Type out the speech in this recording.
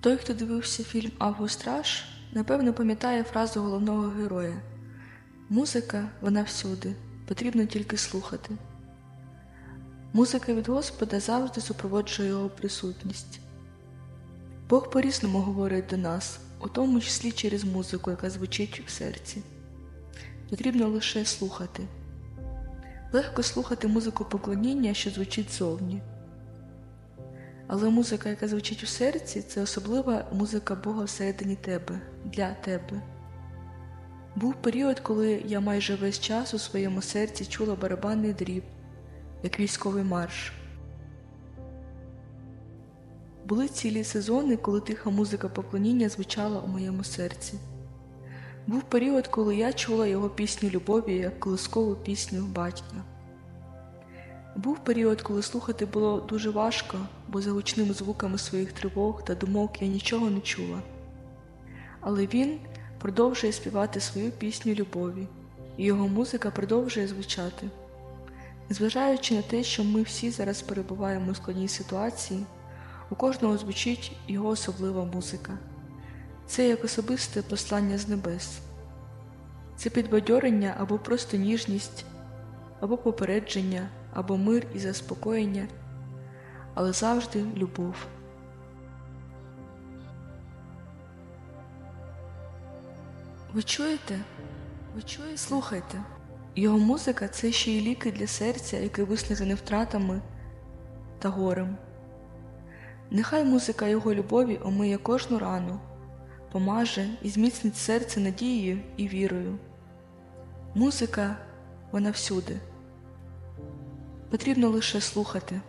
Той, хто дивився фільм Августраж, напевно пам'ятає фразу головного героя Музика вона всюди, потрібно тільки слухати. Музика від Господа завжди супроводжує його присутність. Бог по-різному говорить до нас, у тому числі через музику, яка звучить в серці. Потрібно лише слухати. Легко слухати музику поклоніння, що звучить зовні. Але музика, яка звучить у серці, це особлива музика Бога всередині тебе, для тебе. Був період, коли я майже весь час у своєму серці чула барабанний дріб, як військовий марш. Були цілі сезони, коли тиха музика поклоніння звучала у моєму серці. Був період, коли я чула його пісню любові як колискову пісню батька. Був період, коли слухати було дуже важко, бо за гучними звуками своїх тривог та думок я нічого не чула. Але він продовжує співати свою пісню любові, і його музика продовжує звучати. Незважаючи на те, що ми всі зараз перебуваємо у складній ситуації, у кожного звучить його особлива музика. Це як особисте послання з небес. Це підбадьорення або просто ніжність, або попередження, або мир і заспокоєння, але завжди любов. Ви чуєте? Ви чуєте? Слухайте. Його музика це ще й ліки для серця, яке виснажене втратами та горем. Нехай музика його любові омиє кожну рану, помаже і зміцнить серце надією і вірою. Музика вона всюди. Потрібно лише слухати.